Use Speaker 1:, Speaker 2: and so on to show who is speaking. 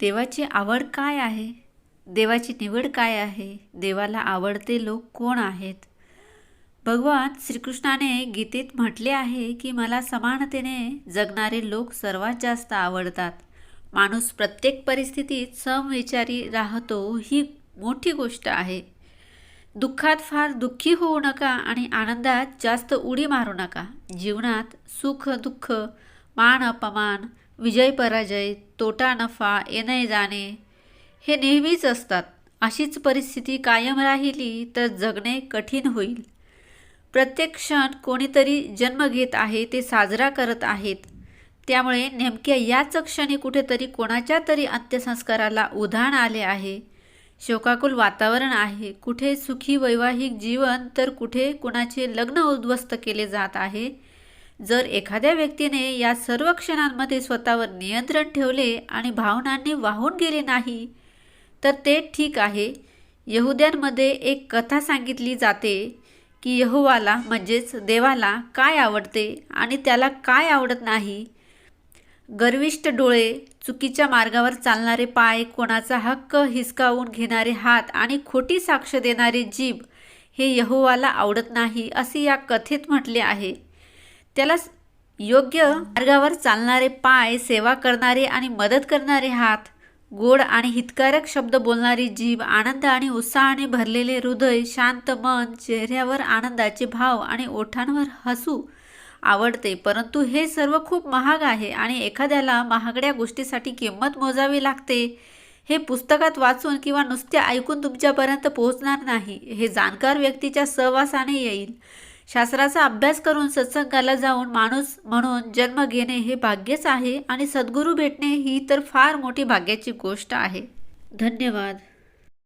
Speaker 1: देवाची आवड काय आहे? देवाची निवड काय आहे? देवाला आवडते लोक कोण आहेत? भगवान श्रीकृष्णाने गीतेत म्हटले आहे की मला समानतेने जगणारे लोक सर्वात जास्त आवडतात. माणूस प्रत्येक परिस्थितीत समविचारी राहतो ही मोठी गोष्ट आहे. दुःखात फार दुःखी होऊ नका आणि आनंदात जास्त उडी मारू नका. जीवनात सुख दुःख मान अपमान विजय पराजय तोटा नफा येणे जाणे हे नेहमीच असतात. अशीच परिस्थिती कायम राहिली तर जगणे कठीण होईल. प्रत्येक क्षण कोणीतरी जन्म घेत आहे ते साजरा करत आहेत. त्यामुळे नेमक्या याच क्षणी कुठेतरी कोणाच्या तरी अंत्यसंस्काराला उधाण आले आहे. शोकाकुल वातावरण आहे. कुठे सुखी वैवाहिक जीवन तर कुठे कुणाचे लग्न उद्ध्वस्त केले जात आहे जर एखाद्या व्यक्तीने या सर्व क्षणांमध्ये स्वतःवर नियंत्रण ठेवले आणि भावनांनी वाहून गेले नाही तर ते ठीक आहे. यहुद्यांमध्ये एक कथा सांगितली जाते की यहोवाला म्हणजेच देवाला काय आवडते आणि त्याला काय आवडत नाही. गर्विष्ट डोळे चुकीच्या मार्गावर चालणारे पाय कोणाचा हक्क हिसकावून घेणारे हात आणि खोटी साक्ष देणारे जीभ हे यहोवाला आवडत नाही असे या कथेत म्हटले आहे. त्याला योग्य मार्गावर चालणारे पाय सेवा करणारे आणि मदत करणारे हात गोड आणि हितकारक शब्द बोलणारी जीभ आनंद आणि उत्साहाने भरलेले हृदय शांत मन चेहऱ्यावर आनंदाचे भाव आणि ओठांवर हसू आवडते. परंतु हे सर्व खूप महाग आहे आणि एखाद्याला महागड्या गोष्टीसाठी किंमत मोजावी लागते. हे पुस्तकात वाचून किंवा नुसते ऐकून तुमच्यापर्यंत पोहोचणार नाही. हे जाणकार व्यक्तीच्या सहवासाने येईल. शास्त्राचा अभ्यास करून सत्संगाला जाऊन माणूस म्हणून जन्म घेणे हे भाग्यच आहे आणि सद्गुरू भेटणे ही तर फार मोठी भाग्याची गोष्ट आहे. धन्यवाद.